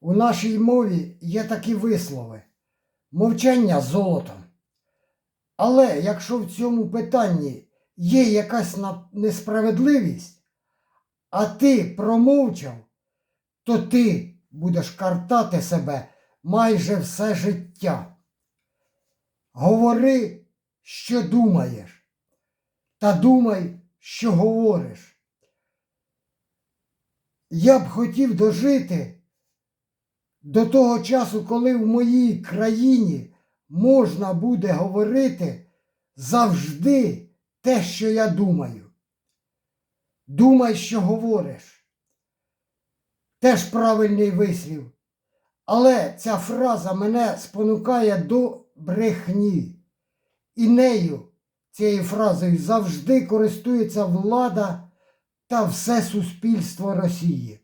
У нашій мові є такі вислови мовчання золотом. Але якщо в цьому питанні є якась несправедливість, а ти промовчав, то ти будеш картати себе майже все життя. Говори, що думаєш, та думай, що говориш. Я б хотів дожити до того часу, коли в моїй країні можна буде говорити завжди те, що я думаю. Думай, що говориш. Теж правильний вислів. Але ця фраза мене спонукає до брехні. І нею, цією фразою, завжди користується влада та все суспільство Росії.